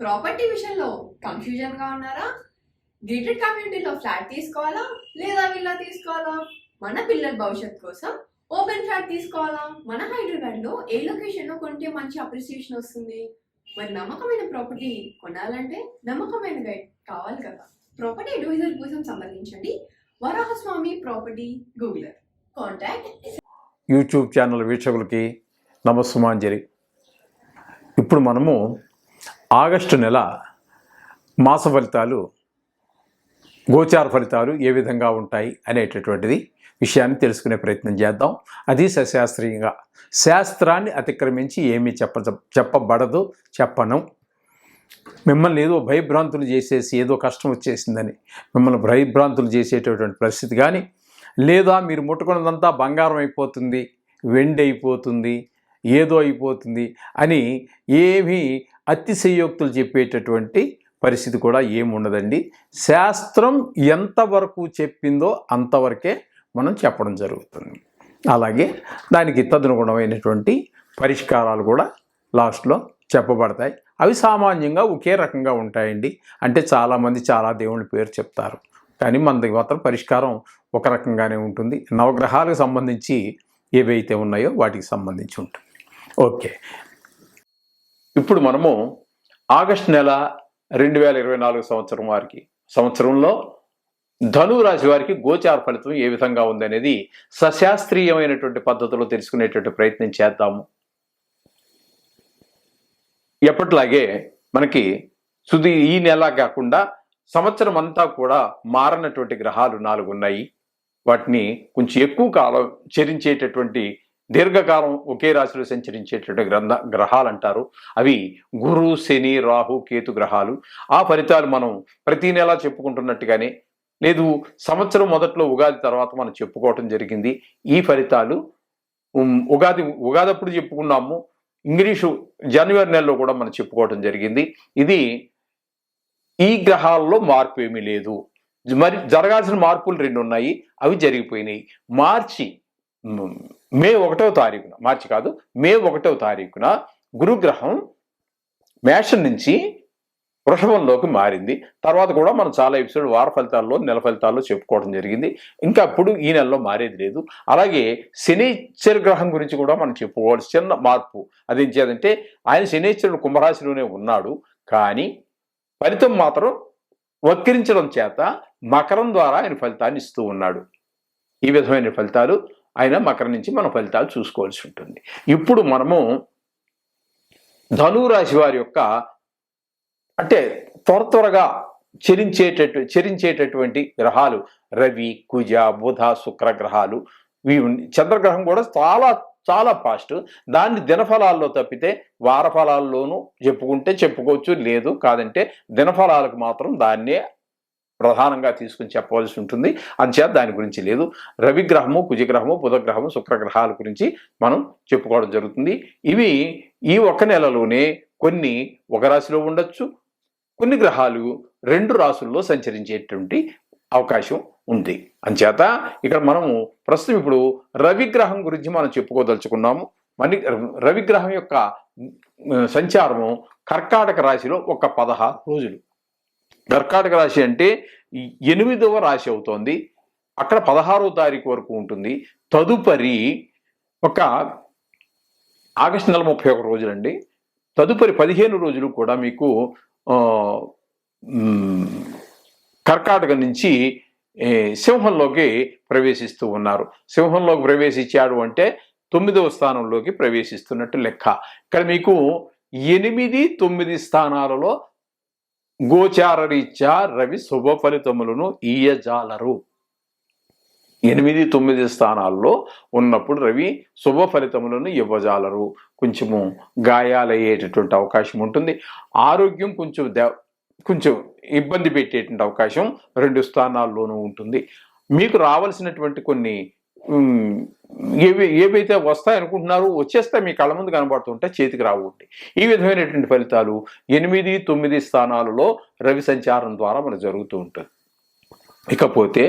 Property విషయంలో కన్ఫ్యూజన్గా ఉన్నారా? Grated కమ్యూనిటీలో ఫ్లాట్ తీసుకోవాలా? లేదా విల్లా తీసుకోవాలా? మన పిల్లల భవిష్యత్ కోసం ఓపెన్ ఫ్లాట్ తీసుకోవాలా? మన హైదరాబాద్లో ఏ లొకేషన్లో కొంటే మంచి అప్రిసియేషన్ వస్తుంది? మరి నమ్మకమైన ప్రాపర్టీ కొనాలంటే నమ్మకమైన గైడ్ కావాలి కదా. ప్రాపర్టీ అడ్వైజర్ కోసం సంబంధించండి వరాహస్వామి ప్రాపర్టీ గూగులర్ కాంటాక్ట్ యూట్యూబ్ ఛానల్ వీక్షకులకి నమస్సుమాంజలి ఇప్పుడు మనము ఆగస్టు నెల మాస ఫలితాలు గోచార ఫలితాలు ఏ విధంగా ఉంటాయి అనేటటువంటిది విషయాన్ని తెలుసుకునే ప్రయత్నం చేద్దాం. అది సశాస్త్రీయంగా. శాస్త్రాన్ని అతిక్రమించి ఏమీ చెప్ప చెప్పబడదు చెప్పను. మిమ్మల్ని ఏదో భయభ్రాంతులు చేసేసి ఏదో కష్టం వచ్చేసిందని మిమ్మల్ని భయభ్రాంతులు చేసేటటువంటి పరిస్థితి కానీ లేదా మీరు ముట్టుకున్నదంతా బంగారం అయిపోతుంది వెండి అయిపోతుంది ఏదో అయిపోతుంది అని ఏమీ అతిశయోక్తులు చెప్పేటటువంటి పరిస్థితి కూడా ఏముండదండి. శాస్త్రం ఎంతవరకు చెప్పిందో అంతవరకే మనం చెప్పడం జరుగుతుంది. అలాగే దానికి తదనుగుణమైనటువంటి పరిష్కారాలు కూడా లాస్ట్లో చెప్పబడతాయి. అవి సామాన్యంగా ఒకే రకంగా ఉంటాయండి. అంటే చాలామంది చాలా దేవుళ్ళ పేరు చెప్తారు. కానీ మన మాత్రం పరిష్కారం ఒక రకంగానే ఉంటుంది. నవగ్రహాలకు సంబంధించి ఏవైతే ఉన్నాయో వాటికి సంబంధించి ఉంటుంది. ఓకే. ఇప్పుడు మనము ఆగస్ట్ నెల రెండు వేల ఇరవై నాలుగు సంవత్సరం వారికి సంవత్సరంలో ధనురాశి వారికి గోచార ఫలితం ఏ విధంగా ఉందనేది సశాస్త్రీయమైనటువంటి పద్ధతిలో తెలుసుకునేటువంటి ప్రయత్నం చేద్దాము. ఎప్పట్లాగే మనకి సుది ఈ నెల కాకుండా సంవత్సరం అంతా కూడా మారనటువంటి గ్రహాలు నాలుగు ఉన్నాయి వాటిని కొంచెం ఎక్కువ కాలం చరించేటటువంటి దీర్ఘకాలం ఒకే రాశిలో సంచరించేటటువంటి గ్రంథ గ్రహాలు అంటారు అవి గురు శని రాహు కేతు గ్రహాలు. ఆ ఫలితాలు మనం ప్రతి నెలా చెప్పుకుంటున్నట్టుగానే లేదు సంవత్సరం మొదట్లో ఉగాది తర్వాత మనం చెప్పుకోవటం జరిగింది. ఈ ఫలితాలు ఉగాది ఉగాది అప్పుడు చెప్పుకున్నాము. ఇంగ్లీషు జనవరి నెలలో కూడా మనం చెప్పుకోవటం జరిగింది. ఇది ఈ గ్రహాల్లో మార్పు ఏమీ లేదు. మరి జరగాల్సిన మార్పులు రెండు ఉన్నాయి అవి జరిగిపోయినాయి. మార్చి మే ఒకటో తారీఖున మార్చి కాదు మే ఒకటో తారీఖున గురుగ్రహం మేషం నుంచి వృషభంలోకి మారింది. తర్వాత కూడా మనం చాలా ఎపిసోడ్ వార ఫలితాల్లో నెల ఫలితాల్లో చెప్పుకోవడం జరిగింది. ఇంకా అప్పుడు ఈ నెలలో మారేది లేదు. అలాగే శనిశ్చర గ్రహం గురించి కూడా మనం చెప్పుకోవాల్సి చిన్న మార్పు. అది చేయాలంటే ఆయన శనిశ్చరుడు కుంభరాశిలోనే ఉన్నాడు. కానీ ఫలితం మాత్రం వక్రించడం చేత మకరం ద్వారా ఆయన ఫలితాన్ని ఇస్తూ ఉన్నాడు. ఈ విధమైన ఫలితాలు అయినా మకరం నుంచి మన ఫలితాలు చూసుకోవాల్సి ఉంటుంది. ఇప్పుడు మనము ధనురాశి వారి యొక్క అంటే త్వర త్వరగా చరించేటట్టు చరించేటటువంటి గ్రహాలు రవి కుజ బుధ శుక్ర గ్రహాలు ఇవి చంద్రగ్రహం కూడా చాలా చాలా ఫాస్ట్. దాన్ని దినఫలాల్లో తప్పితే వార ఫలాల్లోనూ చెప్పుకుంటే చెప్పుకోవచ్చు లేదు కాదంటే దినఫలాలకు మాత్రం దాన్నే ప్రధానంగా తీసుకుని చెప్పవలసి ఉంటుంది. అంచేత దాని గురించి లేదు. రవిగ్రహము కుజగ్రహము బుధగ్రహము శుక్రగ్రహాల గురించి మనం చెప్పుకోవడం జరుగుతుంది. ఇవి ఈ ఒక్క నెలలోనే కొన్ని ఒక రాశిలో ఉండొచ్చు కొన్ని గ్రహాలు రెండు రాసుల్లో సంచరించేటువంటి అవకాశం ఉంది. అంచేత ఇక్కడ మనము ప్రస్తుతం ఇప్పుడు రవిగ్రహం గురించి మనం చెప్పుకోదలుచుకున్నాము. మన రవిగ్రహం యొక్క సంచారము కర్కాటక రాశిలో ఒక పదహారు రోజులు. కర్కాటక రాశి అంటే ఎనిమిదవ రాశి అవుతోంది. అక్కడ పదహారవ తారీఖు వరకు ఉంటుంది. తదుపరి ఒక ఆగస్టు నెల ముప్పై ఒక రోజులండి. తదుపరి పదిహేను రోజులు కూడా మీకు కర్కాటక నుంచి సింహంలోకి ప్రవేశిస్తూ ఉన్నారు. సింహంలోకి ప్రవేశించాడు అంటే తొమ్మిదవ స్థానంలోకి ప్రవేశిస్తున్నట్టు లెక్క. ఇక్కడ మీకు ఎనిమిది తొమ్మిది స్థానాలలో గోచారరీత్యా రవి శుభ ఫలితములను ఈయజాలరు ఎనిమిది తొమ్మిది స్థానాల్లో ఉన్నప్పుడు రవి శుభ ఫలితములను ఇవ్వజాలరు. కొంచెము గాయాలయ్యేటటువంటి అవకాశం ఉంటుంది. ఆరోగ్యం కొంచెం కొంచెం ఇబ్బంది పెట్టేటువంటి అవకాశం రెండు స్థానాల్లోనూ ఉంటుంది. మీకు రావాల్సినటువంటి కొన్ని ఏవి ఏవైతే వస్తాయనుకుంటున్నారో వచ్చేస్తే మీ కళ్ళ ముందు కనబడుతుంటే చేతికి రావుంటాయి ఈ విధమైనటువంటి ఫలితాలు ఎనిమిది తొమ్మిది స్థానాలలో రవి సంచారం ద్వారా మనకు జరుగుతూ ఉంటుంది. ఇకపోతే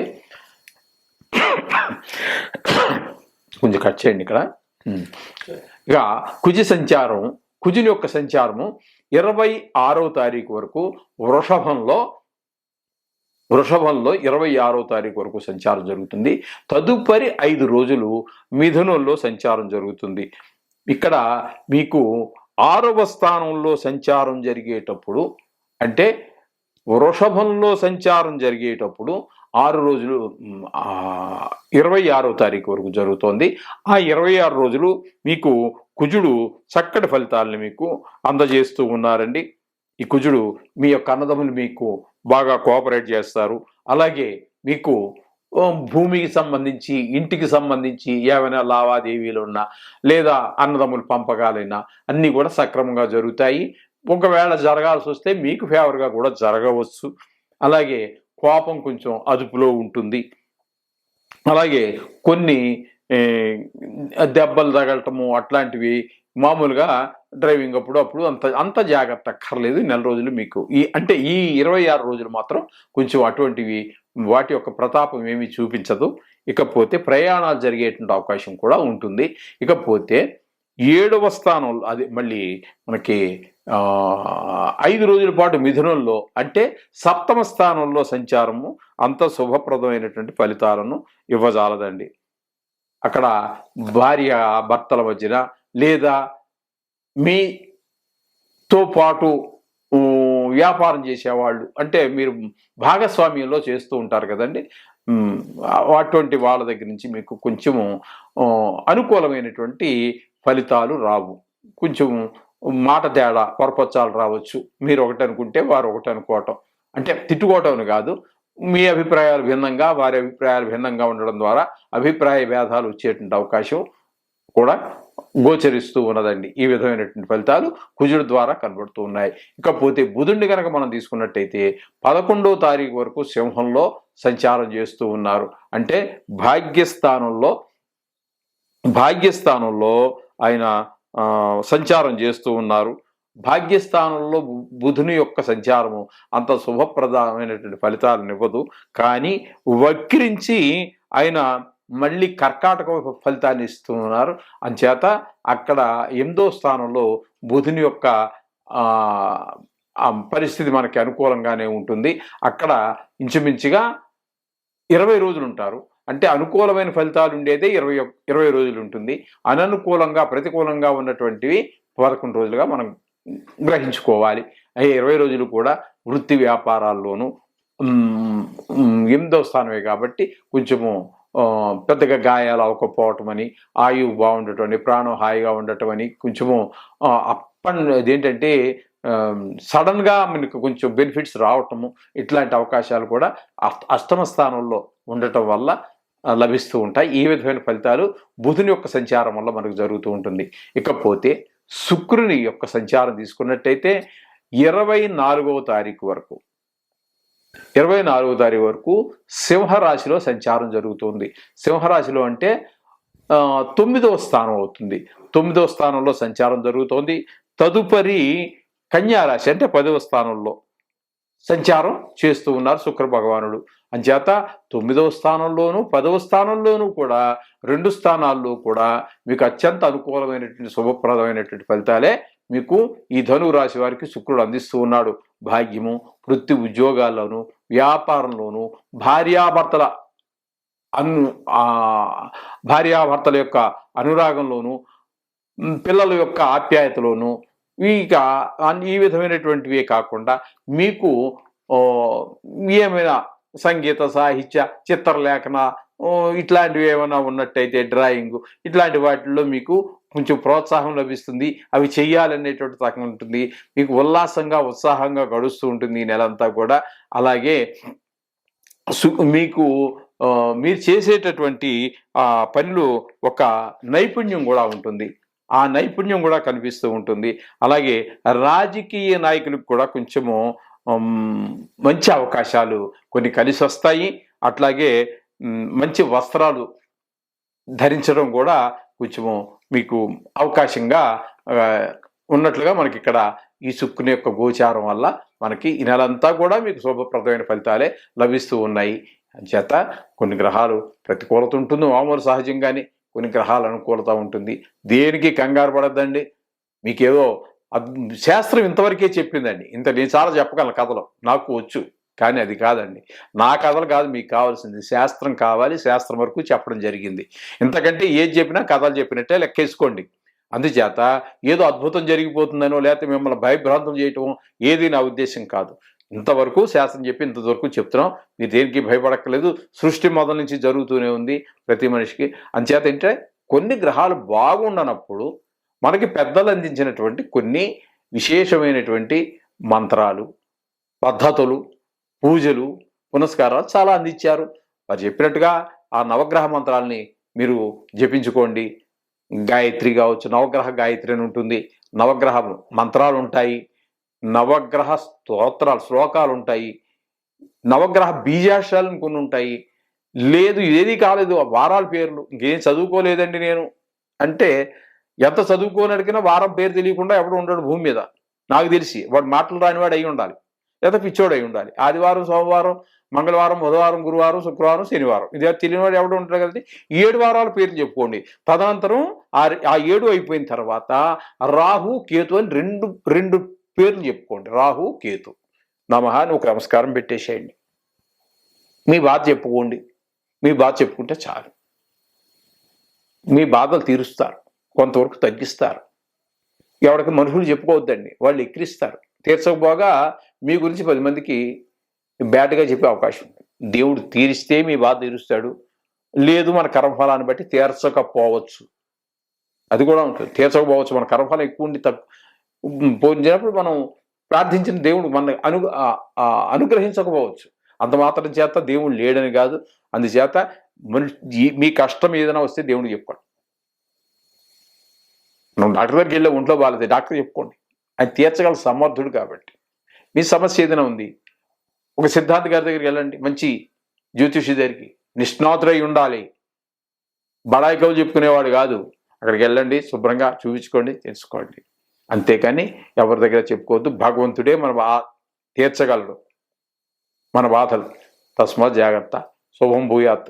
కొంచెం కట్ చేయండి ఇక్కడ. ఇక కుజ సంచారం కుజుని యొక్క సంచారము ఇరవై ఆరో తారీఖు వరకు వృషభంలో వృషభంలో ఇరవై ఆరో తారీఖు వరకు సంచారం జరుగుతుంది. తదుపరి ఐదు రోజులు మిథునంలో సంచారం జరుగుతుంది. ఇక్కడ మీకు ఆరవ స్థానంలో సంచారం జరిగేటప్పుడు అంటే వృషభంలో సంచారం జరిగేటప్పుడు ఆరు రోజులు ఇరవై ఆరో తారీఖు వరకు జరుగుతోంది. ఆ ఇరవై ఆరు రోజులు మీకు కుజుడు చక్కటి ఫలితాలను మీకు అందజేస్తూ ఉన్నారండి. ఈ కుజుడు మీ యొక్క అన్నదమ్ములు మీకు బాగా కోఆపరేట్ చేస్తారు. అలాగే మీకు భూమికి సంబంధించి ఇంటికి సంబంధించి ఏమైనా లావాదేవీలు ఉన్నా లేదా అన్నదమ్ములు పంపకాలైనా అన్నీ కూడా సక్రమంగా జరుగుతాయి. ఒకవేళ జరగాల్సి వస్తే మీకు ఫేవర్గా కూడా జరగవచ్చు. అలాగే కోపం కొంచెం అదుపులో ఉంటుంది. అలాగే కొన్ని దెబ్బలు తగలటము అట్లాంటివి మామూలుగా డ్రైవింగ్ అప్పుడు అప్పుడు అంత అంత జాగ్రత్త అక్కర్లేదు. నెల రోజులు మీకు ఈ అంటే ఈ ఇరవై ఆరు రోజులు మాత్రం కొంచెం అటువంటివి వాటి యొక్క ప్రతాపం ఏమీ చూపించదు. ఇకపోతే ప్రయాణాలు జరిగేటువంటి అవకాశం కూడా ఉంటుంది. ఇకపోతే ఏడవ స్థానంలో అది మళ్ళీ మనకి ఐదు రోజుల పాటు మిథునంలో అంటే సప్తమ స్థానంలో సంచారము అంత శుభప్రదమైనటువంటి ఫలితాలను ఇవ్వజాలదండి. అక్కడ భార్య భర్తల మధ్యన లేదా మీతో పాటు వ్యాపారం చేసేవాళ్ళు. అంటే మీరు భాగస్వామ్యంలో చేస్తూ ఉంటారు కదండి. అటువంటి వాళ్ళ దగ్గర నుంచి మీకు కొంచెము అనుకూలమైనటువంటి ఫలితాలు రావు. కొంచెం మాట తేడా పొరపచ్చాలు రావచ్చు. మీరు ఒకటి అనుకుంటే వారు ఒకటి అనుకోవటం. అంటే తిట్టుకోవటం కాదు. మీ అభిప్రాయాలు భిన్నంగా వారి అభిప్రాయాలు భిన్నంగా ఉండడం ద్వారా అభిప్రాయ భేదాలు వచ్చేటువంటి అవకాశం కూడా గోచరిస్తూ ఉన్నదండి. ఈ విధమైనటువంటి ఫలితాలు కుజుడు ద్వారా కనబడుతూ ఉన్నాయి. ఇకపోతే బుధుడిని కనుక మనం తీసుకున్నట్టయితే పదకొండో తారీఖు వరకు సింహంలో సంచారం చేస్తూ ఉన్నారు. అంటే భాగ్యస్థానంలో భాగ్యస్థానంలో ఆయన సంచారం చేస్తూ ఉన్నారు. భాగ్యస్థానంలో బు- బుధుని యొక్క సంచారము అంత శుభప్రదమైనటువంటి ఫలితాలను ఇవ్వదు. కానీ వక్రించి ఆయన మళ్ళీ కర్కాటక ఫలితాన్ని ఇస్తున్నారు. అంచేత అక్కడ ఎనిమిదో స్థానంలో బుధుని యొక్క పరిస్థితి మనకి అనుకూలంగానే ఉంటుంది. అక్కడ ఇంచుమించుగా ఇరవై రోజులు ఉంటారు. అంటే అనుకూలమైన ఫలితాలు ఉండేదే ఇరవై ఇరవై రోజులు ఉంటుంది. అననుకూలంగా ప్రతికూలంగా ఉన్నటువంటివి పదకొండు రోజులుగా మనం గ్రహించుకోవాలి. అయ్యే ఇరవై రోజులు కూడా వృత్తి వ్యాపారాల్లోనూ ఎనిమిదో స్థానమే కాబట్టి కొంచెము పెద్దగా గాయాలు అవ్వకపోవటం అని ఆయువు బాగుండటం అని ప్రాణం హాయిగా ఉండటం అని కొంచెము అప్పన్ అదేంటంటే సడన్గా మనకు కొంచెం బెనిఫిట్స్ రావటము ఇట్లాంటి అవకాశాలు కూడా అష్ట- అష్టమ స్థానంలో ఉండటం వల్ల లభిస్తూ ఉంటాయి. ఈ విధమైన ఫలితాలు బుధుని యొక్క సంచారం వల్ల మనకు జరుగుతూ ఉంటుంది. ఇకపోతే శుక్రుని యొక్క సంచారం తీసుకున్నట్టయితే ఇరవై నాలుగవ తారీఖు వరకు ఇరవై నాలుగో తారీఖు వరకు సింహరాశిలో సంచారం జరుగుతుంది. సింహరాశిలో అంటే తొమ్మిదవ స్థానం అవుతుంది. తొమ్మిదవ స్థానంలో సంచారం జరుగుతోంది. తదుపరి కన్యారాశి అంటే పదవ స్థానంలో సంచారం చేస్తూ ఉన్నారు శుక్ర భగవానుడు. అంచేత తొమ్మిదవ స్థానంలోనూ పదవ స్థానంలోనూ కూడా రెండు స్థానాల్లో కూడా మీకు అత్యంత అనుకూలమైనటువంటి శుభప్రదమైనటువంటి ఫలితాలే మీకు ఈ ధనువు రాశి వారికి శుక్రుడు అందిస్తూ ఉన్నాడు. భాగ్యము వృత్తి ఉద్యోగాల్లోనూ వ్యాపారంలోనూ భార్యాభర్తల అను భార్యాభర్తల యొక్క అనురాగంలోనూ పిల్లల యొక్క ఆప్యాయతలోనూ ఇక ఈ విధమైనటువంటివే కాకుండా మీకు ఏమైనా సంగీత సాహిత్య చిత్రలేఖన ఇట్లాంటివి ఏమైనా ఉన్నట్టయితే డ్రాయింగ్ ఇట్లాంటి వాటిల్లో మీకు కొంచెం ప్రోత్సాహం లభిస్తుంది. అవి చెయ్యాలనేటువంటి తకం ఉంటుంది. మీకు ఉల్లాసంగా ఉత్సాహంగా గడుస్తూ ఉంటుంది ఈ నెలంతా కూడా. అలాగే సు- మీకు మీరు చేసేటటువంటి ఆ ఒక నైపుణ్యం కూడా ఉంటుంది. ఆ నైపుణ్యం కూడా కనిపిస్తూ ఉంటుంది. అలాగే రాజకీయ నాయకులకు కూడా కొంచెము మంచి అవకాశాలు కొన్ని కలిసి వస్తాయి అట్లాగే మంచి వస్త్రాలు ధరించడం కూడా కొంచెము మీకు అవకాశంగా ఉన్నట్లుగా మనకి ఇక్కడ ఈ శుక్రుని యొక్క గోచారం వల్ల మనకి ఈ నెలంతా కూడా మీకు శుభప్రదమైన ఫలితాలే లభిస్తూ ఉన్నాయి. చేత కొన్ని గ్రహాలు ప్రతికూలత ఉంటుంది మామూలు సహజంగానే కొన్ని గ్రహాల అనుకూలత ఉంటుంది. దేనికి కంగారు పడద్దండి? మీకేదో శాస్త్రం ఇంతవరకే చెప్పిందండి. ఇంత నేను చాలా చెప్పగలను కథలో. నాకు వచ్చు. కానీ అది కాదండి. నా కథలు కాదు మీకు కావాల్సింది. శాస్త్రం కావాలి శాస్త్రం వరకు చెప్పడం జరిగింది. ఇంతకంటే ఏది చెప్పినా కథలు చెప్పినట్టే లెక్కేసుకోండి. అందుచేత ఏదో అద్భుతం జరిగిపోతుందనో లేకపోతే మిమ్మల్ని భయభ్రాంతం చేయటం ఏది నా ఉద్దేశం కాదు. ఇంతవరకు శాస్త్రం చెప్పి ఇంతవరకు చెప్తున్నాం. మీరు దేనికి భయపడక్కర్లేదు. సృష్టి మొదల నుంచి జరుగుతూనే ఉంది ప్రతి మనిషికి. అంచేత ఏంటంటే కొన్ని గ్రహాలు బాగుండనప్పుడు మనకి పెద్దలు అందించినటువంటి కొన్ని విశేషమైనటువంటి మంత్రాలు పద్ధతులు పూజలు పునస్కారాలు చాలా అందించారు. వారు చెప్పినట్టుగా ఆ నవగ్రహ మంత్రాల్ని మీరు జపించుకోండి. గాయత్రి కావచ్చు నవగ్రహ గాయత్రి అని ఉంటుంది. నవగ్రహ మంత్రాలు ఉంటాయి నవగ్రహ స్తోత్రాలు శ్లోకాలు ఉంటాయి నవగ్రహ బీజాక్షరాలు కొన్ని ఉంటాయి. లేదు ఏది కాలేదు ఆ వారాల పేర్లు. ఇంకేం చదువుకోలేదండి నేను. అంటే ఎంత చదువుకోని అడిగినా వారం పేరు తెలియకుండా ఎవడు ఉండడు భూమి మీద. నాకు తెలిసి వాడు మాటలు రానివాడు అయి ఉండాలి లేదా పిచ్చోడై ఉండాలి. ఆదివారం సోమవారం మంగళవారం బుధవారం గురువారం శుక్రవారం శనివారం. ఇది తెలియనివాడు ఎవడు ఉంటారు కదండి? ఏడు వారాల పేర్లు చెప్పుకోండి. తదనంతరం ఆ ఆ ఏడు అయిపోయిన తర్వాత రాహు కేతు అని రెండు రెండు పేర్లు చెప్పుకోండి. రాహు కేతు. నమహ అని ఒక నమస్కారం పెట్టేసేయండి. మీ బాధ చెప్పుకోండి. మీ బాధ చెప్పుకుంటే చాలు. మీ బాధలు తీరుస్తారు. కొంతవరకు తగ్గిస్తారు. ఎవరికి మనుషులు చెప్పుకోవద్దండి. వాళ్ళు ఎక్కిరిస్తారు. తీర్చకపోగా మీ గురించి పది మందికి బ్యాడ్గా చెప్పే అవకాశం ఉంది. దేవుడు తీరిస్తే మీ బాధ తీరుస్తాడు. లేదు మన కర్మఫలాన్ని బట్టి తీర్చకపోవచ్చు. అది కూడా ఉంటుంది. తీర్చకపోవచ్చు. మన కర్మఫలం ఎక్కువ ఉండి తక్కువ పోయినప్పుడు మనం ప్రార్థించిన దేవుడు మన అను అనుగ్రహించకపోవచ్చు. అంత మాత్రం చేత దేవుడు లేడని కాదు. అందుచేత మనిషి మీ కష్టం ఏదైనా వస్తే దేవుడికి చెప్పుకోండి మనం డాక్టర్ దగ్గరికి వెళ్ళే ఒంట్లో బాగాలేదు. డాక్టర్ చెప్పుకోండి. ఆయన తీర్చగల సమర్థుడు కాబట్టి. మీ సమస్య ఏదైనా ఉంది ఒక సిద్ధార్థ గారి దగ్గరికి వెళ్ళండి మంచి జ్యోతిషి దగ్గరికి. నిష్ణాతుడై ఉండాలి. బడాయి కవులు చెప్పుకునేవాడు కాదు. అక్కడికి వెళ్ళండి శుభ్రంగా చూపించుకోండి తెలుసుకోండి. అంతేకాని ఎవరి దగ్గర చెప్పుకోవద్దు భగవంతుడే మన బా తీర్చగలడు. మన బాధలు. తస్మాత్ జాగ్రత్త. శుభం భూయాత్.